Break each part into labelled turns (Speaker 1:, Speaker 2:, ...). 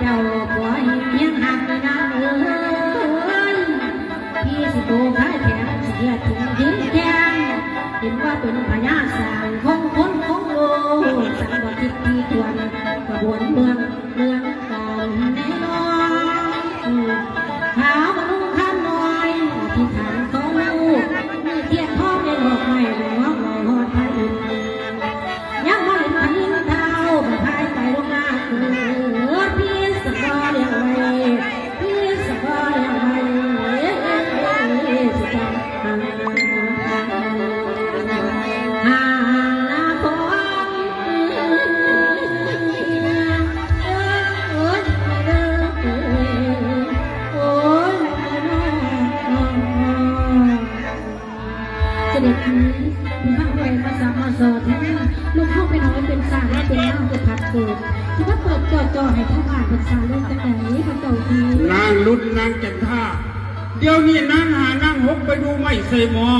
Speaker 1: เจ้าบ่ให้เพียงหักนางเอ้ยพี่สิโตขายแขนเสียถึงทิ้งแกงเห็นว่าเป็นพญาสางของคนของโลกสังวทิที่ควร ด็จนี้คุณพระเวรมาสามาสอดแท้ลูกเข้าไปน้อยเป็นสาเป็นน้ำเป็นผัดเกิดที่ว่าเปิดจอจอให้ทั้งผ่านเป็นสารลงจังไหนพระเจ้าที
Speaker 2: นางรุดนางจันท่าเดี๋ยวนี้นางหานางหกไปดูไม่ใส่หมอ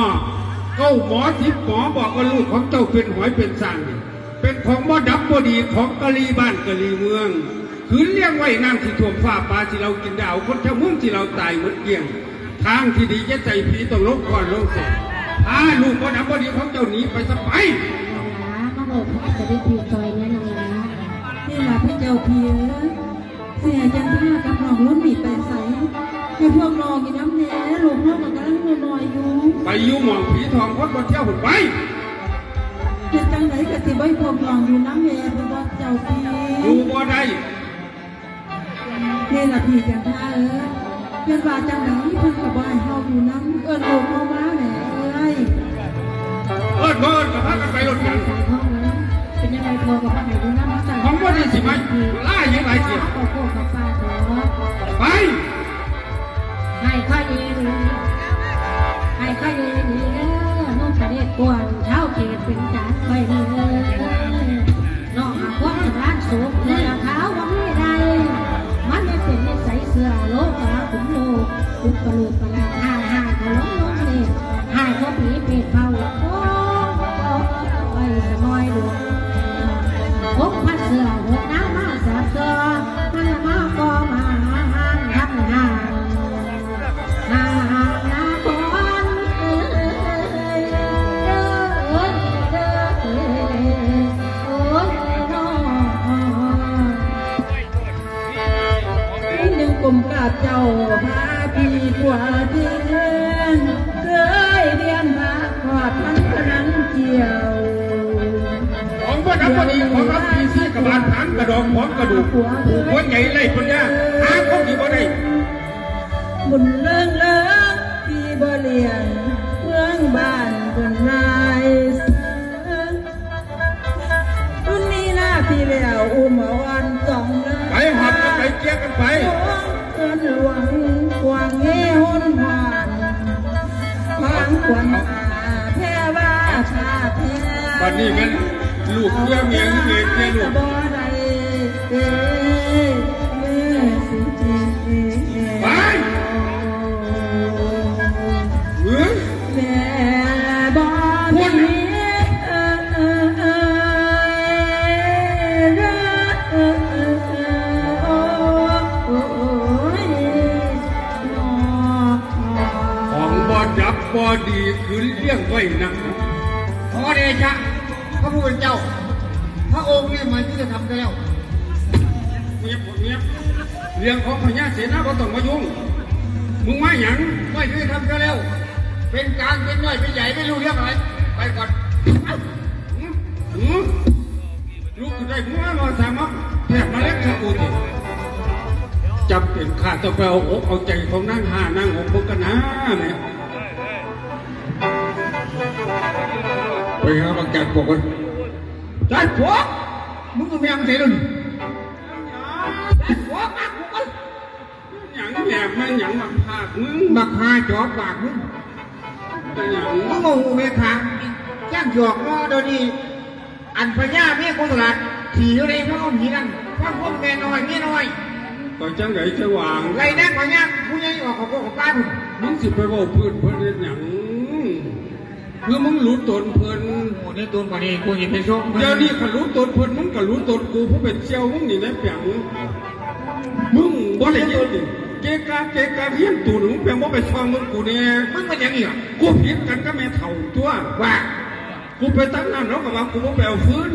Speaker 2: เก้าหมอทิพย์หมอบอกว่าลูกของเจ้าเป็นหอยเป็นสังเป็นของบ่ดับบ่ดีของกะลีบ้านกะลีเมืองคืนเลี้ยงไว้น้ำที่ท่วมฟ้าปลาที่เรากินด้เอาคนชาวเมืองที่เราตายหมดเกลี้ยง ทางที่ดีจะใจผีต้องลบก่อนลงเสร็จ ถ้าลูกบ่ดับบ่ดีของเจ้าหนีไปซะไป
Speaker 1: มาบอกจะได้ผิวจอยเนี่ยนางนะ
Speaker 3: นี่ล่ะพระเจ้าเพียเสียจันท่ากับน้องรุ่นหนีไปใสให้พวกน้องกินน้ำแหน่ลูกน้องกับกำลังนอนอยู่
Speaker 2: ไปอยู่หมองผีทองคนบ่เที่ยวหมดไป
Speaker 3: เฮ็ดจังไหนก็สิบ่ให้พวกน้องอยู่น้ำแหน่เป็นว่าเจ้าเพีย
Speaker 2: อยู่บ่ได้
Speaker 3: นี่ล่ะพี่จันท่าเออเป็นว่าจังไหนเพิ่นก็บ่ให้เฮาอยู่น้ำเอิ้นลูกเฮามาแหน่เอ้ย
Speaker 2: เอิ้ นบ่เอิ้นก็พากันไปรถกัน
Speaker 1: สายท้องแล้วเป็นยังไงพอกับพระไหนดูน้ำมาสั่ง
Speaker 2: ของบ่ดีสิไหมล่ายังไงเสีย
Speaker 1: โอ้โหกับป้าขอ
Speaker 2: ไป
Speaker 1: ให้ข้าดีดีให้ข้าดีดีเด้อน้องประเด็กวนเช้าเขตเป็นจานไปเลยน้องหาควาร้านสูงเนื้อขาวว่าไม่ได้มันไม่เป็นนิสัยเสือโลกาขุนโลกขุนกระโหลก ไป
Speaker 3: ขอ
Speaker 2: งบ่ดับบ่ดีของรับพีซีกับบาดฐานกระดองหมอนกระดูกหัวใหญ่ไรคนเนี้หาของที่บ่ได้
Speaker 3: บุญเลิงเลิงพี่บ่เลียงเมืองบ้านคนนายรุ่นนี้หน้าพี่แล้วอุ้มอาวันสองเลย
Speaker 2: ไปหอบกันไปเกี้ยกันไป
Speaker 3: เงินหลวงกวางเงี้หนหานบางควนหาแพ่ว่าชาแท้
Speaker 2: บัดนี้มัน ลูกเมียเมียเมียเมียลูก
Speaker 3: บ่ได้เอ้ยเมื่อสุจี
Speaker 2: ไปเฮ้ย
Speaker 3: เอ่อเอ่อเอ่อรักเอ่อเอ่อเอ่อโอ้โอ้ยน้อง
Speaker 2: ของบ่ดับบ่ดีคือเลี้ยงไว้นะ
Speaker 4: ขอเดชะ ผู้เป็นเจ้า พระองค์นี่มันที่จะทำแล้ว
Speaker 2: เงียบเงียบเรื่องของพญาเสนาบ่ต้องมายุ่ง มึงมาหยัง
Speaker 4: ไม่ที่จะทำแล้ว เป็นกลางเป็นน้อยเป็นใหญ่ไม่รู้เรื่องอะไร ไปก่อน
Speaker 2: หือลูกได้หัวรอสามารถแทบมาเล็กขกูนี่จำเป็นข้าต้องไปเอาอกเอาใจของนางหานางหกพวกกันนะแม่ไปหาบางจากพวกกัน
Speaker 4: จัดพวกมึงก็แม่งเสียดุนจัดพวกมากพวกกัน
Speaker 2: หยังแหนบแม่งหยังมาพากมึง
Speaker 4: บักฮาจอบปากมึง
Speaker 2: เป็นหยัง
Speaker 4: มึงโง่เมฆาย่างหยอกล้อเดี๋ยวนี้อันพญาเมียกุศลาขี่อยู่ในพระองค์หีนั่นพระพวกแม่น้อยเมียน้อย
Speaker 2: ก็จังไหนจะวาง
Speaker 4: ไรนักพญาผู้ใหญ่ออกของพวกของป้ามึง
Speaker 2: มึงสิไปเว่าพื้นเพื่อนเฮ็ดหยัง เพื่อมึงรู้ตนเพิ่น
Speaker 4: โอ้ในตัวกว่านี้กูเห็นเป็นโชค
Speaker 2: เดี๋ยวนี้ขันรู้ตนเพิ่นมึงก็รู้ตนกูผู้เป็นเชี่ยวมึงนี่นะเปียงบ่ได้ยินดิเกกาเกกาเฮียนตูนมึงเป็นบ่ไปซองมึงกูเนี่ย
Speaker 4: มึงเป็นยังไงอะ
Speaker 2: กูผิดกันก็แม่เฒ่าตัว
Speaker 4: ว่า
Speaker 2: กูไปตั้งน้ำแล้วก็ว่ากูบ่ไปเอาฟื้น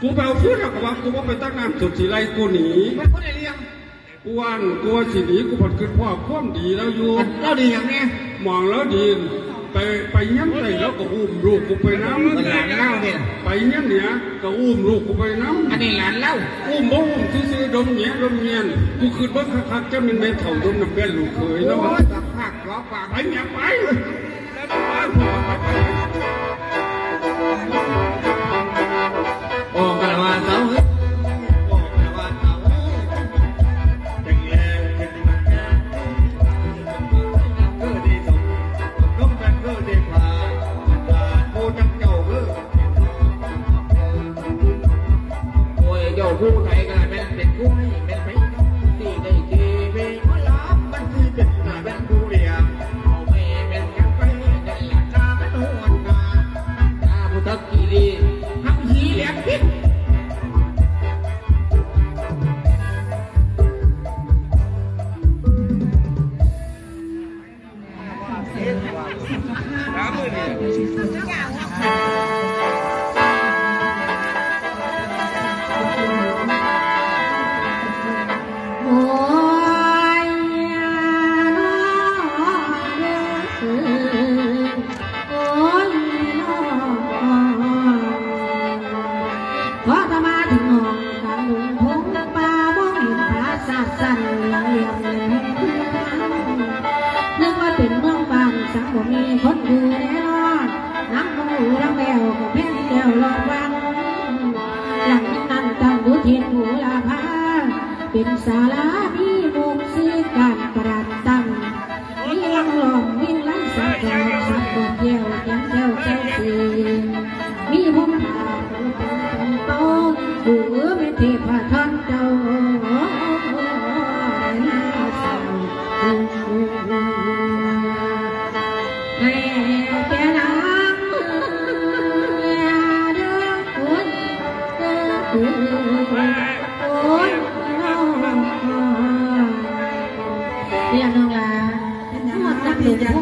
Speaker 2: กูไปเอาฟื้นแล้วก็ว่ากูบ่ไปตั้งน้ำสุดสิไรกูหนี
Speaker 4: มันคนไอเลี้ยง
Speaker 2: กูว่านกูว่าสิหนีกูผลขึ้นพ่อความดีแล้วอยู่
Speaker 4: เราดีอย่างนี้
Speaker 2: มองแล้วดี ไปไปเงี้ยนไปแล้วก็อุ้มลูกกูไปน้
Speaker 4: มันหลานเล่าเนี่ยำ
Speaker 2: ไปเงี้ยนเนี่ยก็อุ้มลูกกูไปน้ำ
Speaker 4: อันนี้หลานเล่า
Speaker 2: อุ้มบ่อุ้มซื้อๆดมเงี้ยดมเงี้ยนกูคืนว่าคักๆจะเป็นแม่เฒ่าดมน้ำแป้นลูกเคย
Speaker 4: โอ้
Speaker 2: แล้วมัน
Speaker 4: ยกับภาคล้อปาก
Speaker 2: ไปเมียไปแล้วไปพ่อไปไป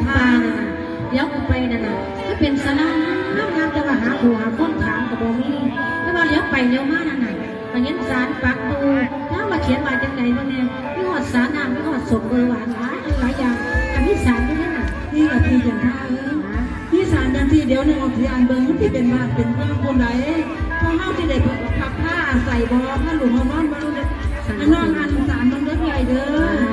Speaker 4: พา
Speaker 1: น่ะเดี๋ยวกูไปนั่นน่ะก็เป็นสนามน้ำน้ำจะมาหาผัวคนถามกับบ่มีแล้วมาเลี้ยวไปเลี้ยวมานั่นน่ะมาเห็นสารปักตูถ้ามาเขียนมาจังไหนบ้างเนี่ยมีหอดสารน้ำมีหอดสมเบอร์หวานหลายหลายอย่างอันนี้สารด้วยนั่นน่ะ
Speaker 3: นี่กับพี่จันท่าเอ้ยพี่สารยันที่เดียวในออกที่อ่านเบิ่งที่เป็นบ้านเป็นเมืองคนไหนพอเฮาที่ได้พักผ้าใส่บ่ผ้าหลวงเอานอนบ่รู้เด้ออันนอนอันสารมันเด้อใหญ่เด้อ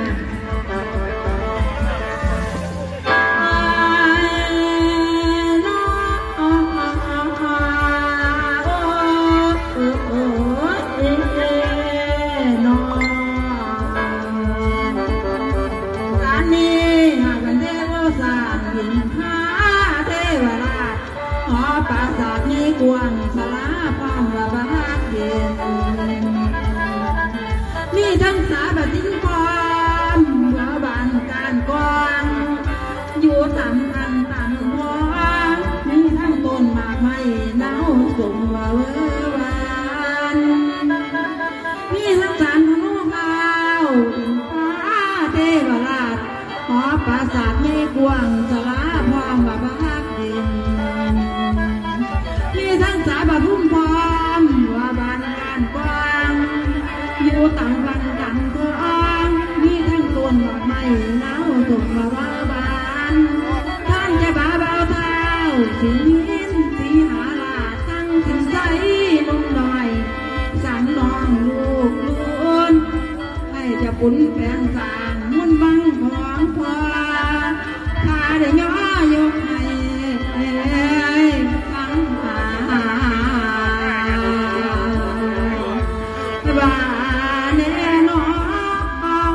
Speaker 3: มุ่นแปลงสางมุนบังของพ่อข้าได้ย่อยกให้ฟังหาว่าแน่นอน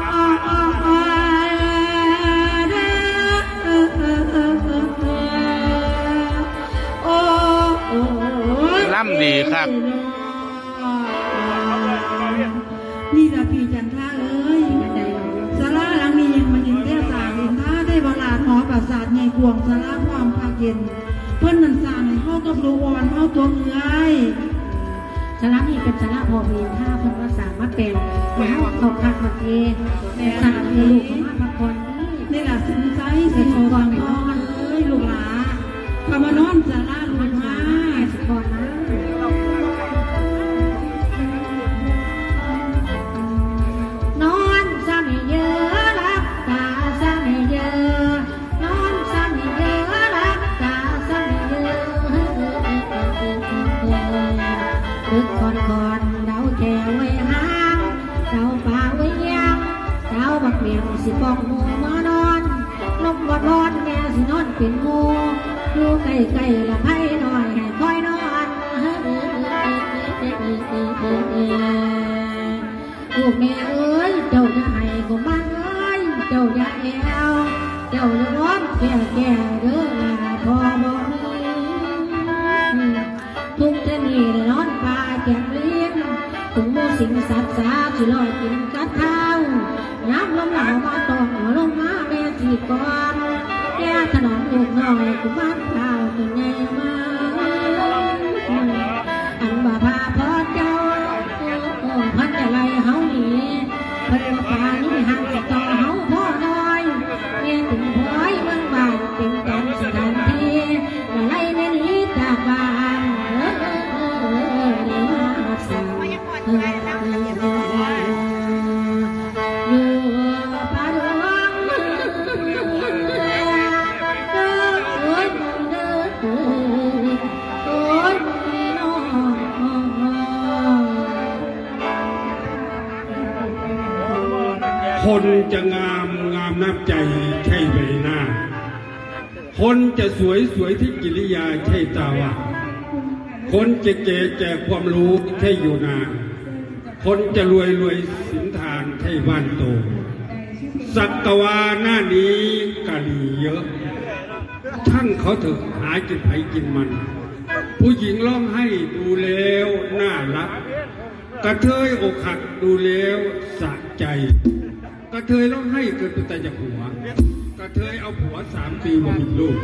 Speaker 3: โอ้โอ้
Speaker 5: ล่ำดีครับ
Speaker 3: ราสาทใหญ่กวงสาราความภาคเย็น เพื่อนมันสร้างให้เข้ากับรูวอนเข้าตัวเงย
Speaker 1: สาระนี่เป็นสาระพอมีถ้าคนรักษามาเป็นมาเอาเขาพักมาเองสั่งให้ลูกขามาพักคนนี่
Speaker 3: แหละสินใจสินก่อนนอนเอ้ยลูกหลาคำว่านอน
Speaker 1: สาระ ลูกแม่เอ้ยเจ้าอย่าให้ของบ้านเอ้ยเจ้าอย่าแอวเจ้าอย่าร้อนแก่แก่เด้อลาพอบ่มีทุกเทนี่ได้นอนป่าแก่เลี้ยงถึงมูสิงสัตว์สาสิลอยกินกัดเท้าน้ำลมเหลามาตองหัวลงมาแม่สีก่อนแก่ถนอมลูกน้อยกุมารข้าวตัวใหญ่มา
Speaker 6: คนจะงามงามน้ำใจใช่ใบหน้า คนจะสวยสวยที่กิริยาใช่ตาวาคนจะเก๋แจกความรู้ใช่อยู่นานคนจะรวยรวยสินทานใช่บ้านโต สัตวาหน้านี้กะลีเยอะช่างเขาเถอะหากินไผกินมัน ผู้หญิงร้องให้ดูแล้วน่ารักกระเทยอกหักดูแล้วสะใจ กระเทยร้องให้เกินไปแต่จากหัว กระเทยเอาผัวสามปีมามีลูก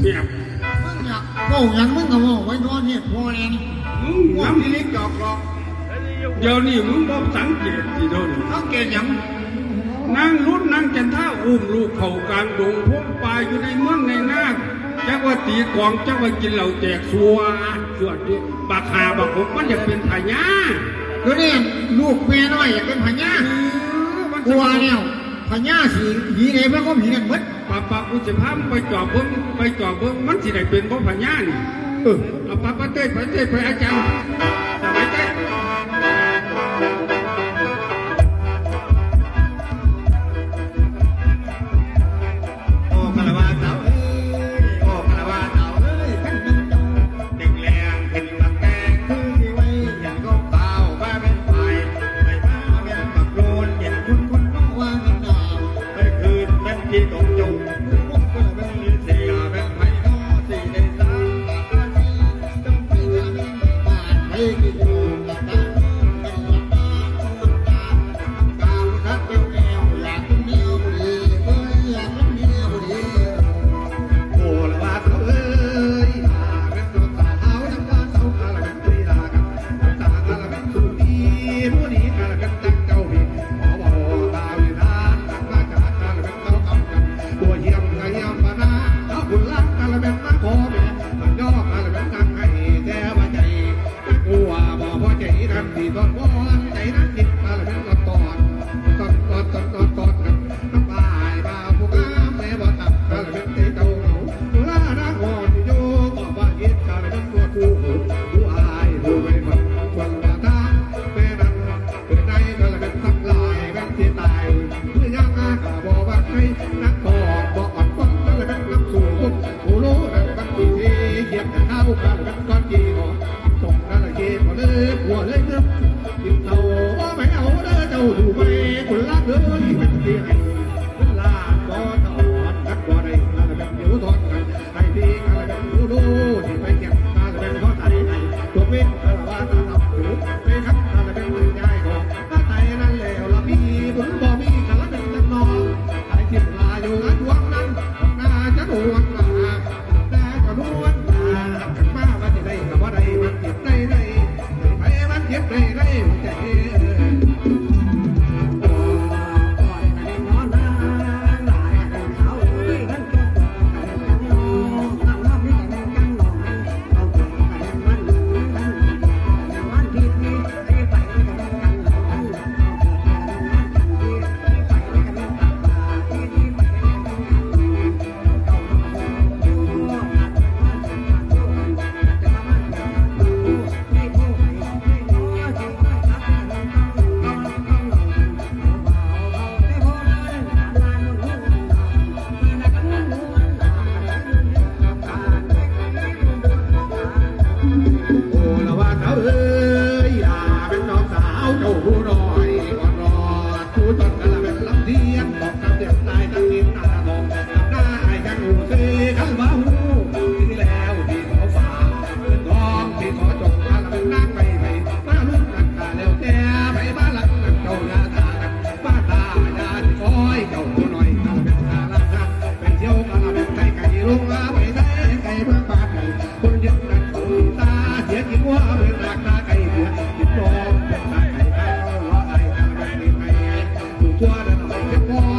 Speaker 6: เนี่ย
Speaker 4: มึงอยากโง่ยังมึงก็โง่ไว้นอนเนี่ยพอแล้วนี่
Speaker 6: มึง
Speaker 4: ว่า
Speaker 6: น้ำ
Speaker 4: พี่เล็กหยอกหรอก
Speaker 6: เดี๋ยวนี้มึงบ่สังเกตสิโดน
Speaker 4: เขาเกณฑ์ยัง
Speaker 6: นั่งรุ่นนั่งจันท่าอุ้มลูกเขากลางดงพงป่าอยู่ในเมืองในนาค จักว่าตีกลองจักว่ากินเหล้าแจกสัวสวดอยู่บักหาบักผมมันอยากเป็นพญา
Speaker 4: ก็เนี่ยลูกแม่น้อยอยากเป็นพญา
Speaker 6: มัน
Speaker 4: กลัวเนี่ยพญาสีหีไหนเพื่อนก็ผีกันหมด
Speaker 6: ป้าป้ากูจะพามึงไปจอบเบิ้งไปจอบเบิ้งมันสิได้เป็นเพราะพญานี่เออเอาป้าป้าเต้ยไปเต้ยไปอาจารย์สบาย